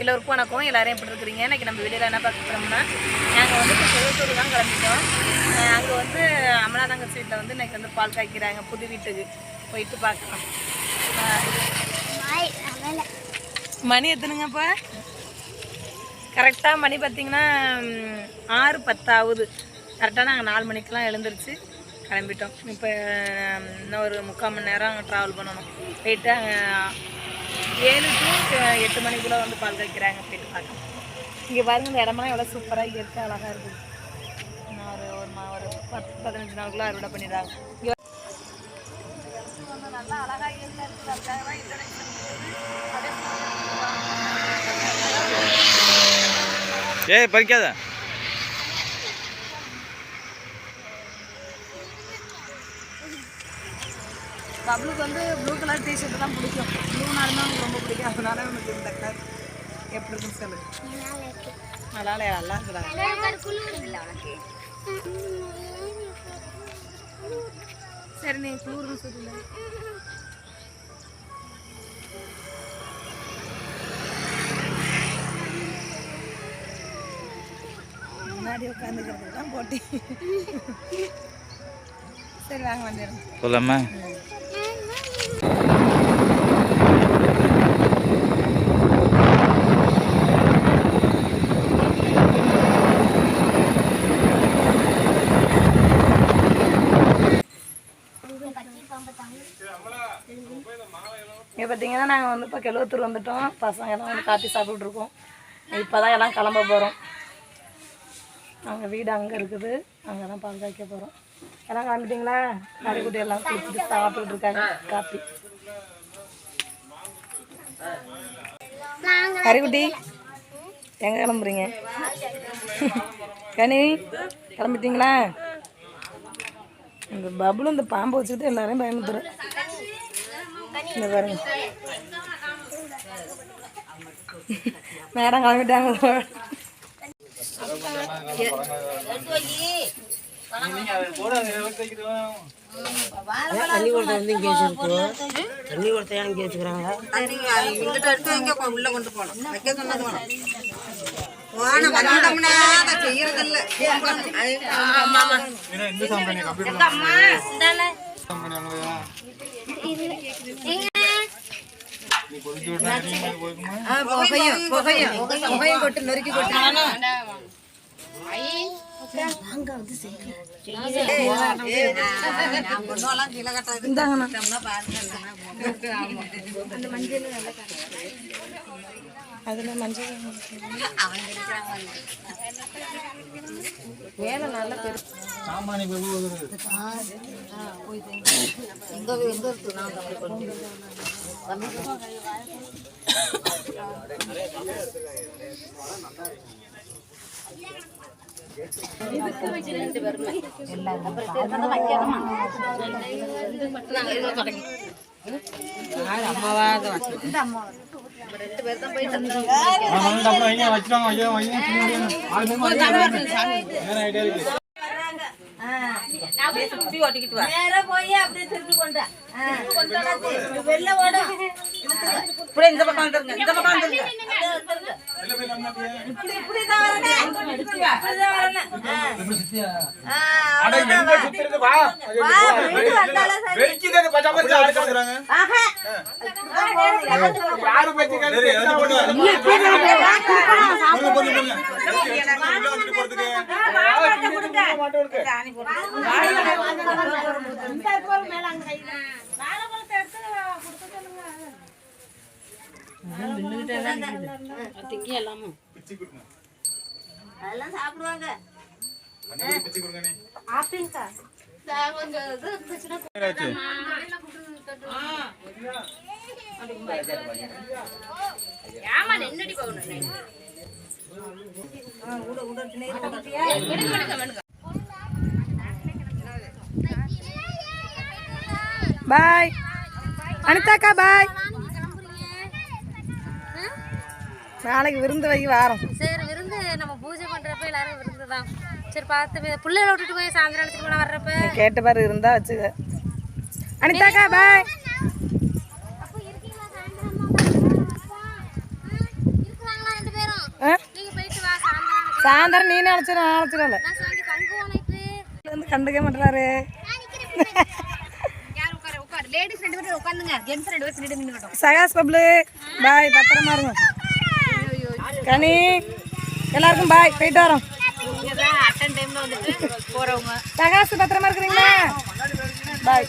எல்லோருக்கும் வணக்கம். எல்லோரும் எப்படி இருக்கிறீங்க? இன்னைக்கு நம்ம வீடியோவில் என்ன பார்க்க போகிறோம்னா நாங்கள் வந்து இப்போ செவத்தூர் தான் கிளம்பிட்டோம். அங்கே வந்து அமலாதங்க வீட்டில் வந்து இன்றைக்கி வந்து பால் காய்க்கிறாங்க. புது வீட்டுக்கு போயிட்டு பார்க்கலாம். மணி எத்தனுங்கப்பா? கரெக்டாக மணி பார்த்தீங்கன்னா ஆறு பத்தாவது. கரெக்டாக நாங்கள் நாலு மணிக்கெலாம் எழுந்துருச்சு கிளம்பிட்டோம். இப்போ இன்னும் ஒரு முக்கால் மணி நேரம் ட்ராவல் பண்ணணும். போயிட்டு அங்கே ஏழு டு எட்டு மணிக்குள்ளே வந்து பால் காய்க்கிறாங்க போயிட்டு பார்க்கலாம் இங்கே பாருங்க இந்த இடமெல்லாம் எவ்வளோ சூப்பராக இயற்கை அழகாக இருக்குது இன்னும் ஒரு ஒரு மா ஒரு பத்து பதினஞ்சு நாளுக்குள்ளே அறுவடை பண்ணிடுறாங்க. நல்லா அழகாக இயற்கை இருக்குது அதுக்காக தான் ஏய் பறிக்காத. பப்ளுக்கு வந்து ப்ளூ கலர் டிஷர்ட் தான் பிடிக்கும். ப்ளூனாலுமே அவனுக்கு ரொம்ப பிடிக்கும். அதனால அவனுக்கு இந்த கலர் எப்படி இருக்குன்னு சொல்லு. நல்லா நல்லா இருக்குதா சரி நீ குளிர்னு சொல்லல முன்னாடி உட்காந்துக்கிறது தான் போட்டி. சரி வாங்க வந்துடுறேன் போலாமா? இங்கே பார்த்தீங்கன்னா நாங்கள் வந்து இப்போ கெழுவத்தூர் வந்துட்டோம். பசங்க எல்லாம் வந்து காப்பி சாப்பிட்ருக்கோம் இப்போ தான் எல்லாம் கிளம்ப போகிறோம் அங்கே வீடு அங்கே இருக்குது. அங்கே தான் பால் காய்க்க போகிறோம் எல்லாம் கிளம்பிட்டீங்களா கறிக்குட்டி எல்லாம் குளிச்சுட்டு சாப்பிட்டுட்டு இருக்காங்க காப்பி. கறிக்குட்டி எங்கே கிளம்புறீங்க? கனி கிளம்பிட்டீங்களா? இந்த பபுளும் இந்த பாம்பை வச்சுக்கிட்டு எல்லாரையும் பயமுத்துறேன் இந்த பாருங்க. மேடம் கிளம்பிட்டாங்க தண்ணி கொடுத்த வந்து இங்கே வச்சிருக்கோம் தண்ணி கொடுத்த இங்கே வச்சுக்கிறாங்க இங்கிட்ட எடுத்து இங்க கொ- உள்ள கொண்டு போகணும் வைக்க சொன்னது வேணும் போன வந்தோம்னா அதை செய்யறதில்ல புகையும் புகையும் புகையும் கொட்டு நொறுக்கி கொட்டு அதில் மஞ்சள் வேலை நல்ல பெரு எங்க எங்க இருக்கு நான் அப்படி கொண்டு இந்த பக்கம் இந்த பக்கம் வந்தாலும் அதெல்லாம் சாப்பிடுவாங்க ஆப்பிள்க்கா பாய். அனிதாக்கா பாய். நாளைக்கு விருந்து வை வாரம். சரி விருந்து நம்ம பூஜை பண்றப்ப எல்லாரும் விருந்து தான். சரி பார்த்து பிள்ளைகளை விட்டுட்டு போய் சாயந்தரம் எடுத்துட்டு போனா வர்றப்ப கேட்டு பாரு இருந்தா வச்சுக்க. அனிதாக்கா பாய். உட்காந்துங்க. ஜென்ஸ் ரெண்டு பேரும் நின்று நின்று சகாஸ் பப்ளு பாய் பத்திரமா இருங்க. கனி எல்லாருக்கும் பாய் போயிட்டு வரோம். அட்டன் டைம்ல வந்துட்டு போறவங்க. சகாஸ் பத்திரமா இருக்கிறீங்களா? பாய்.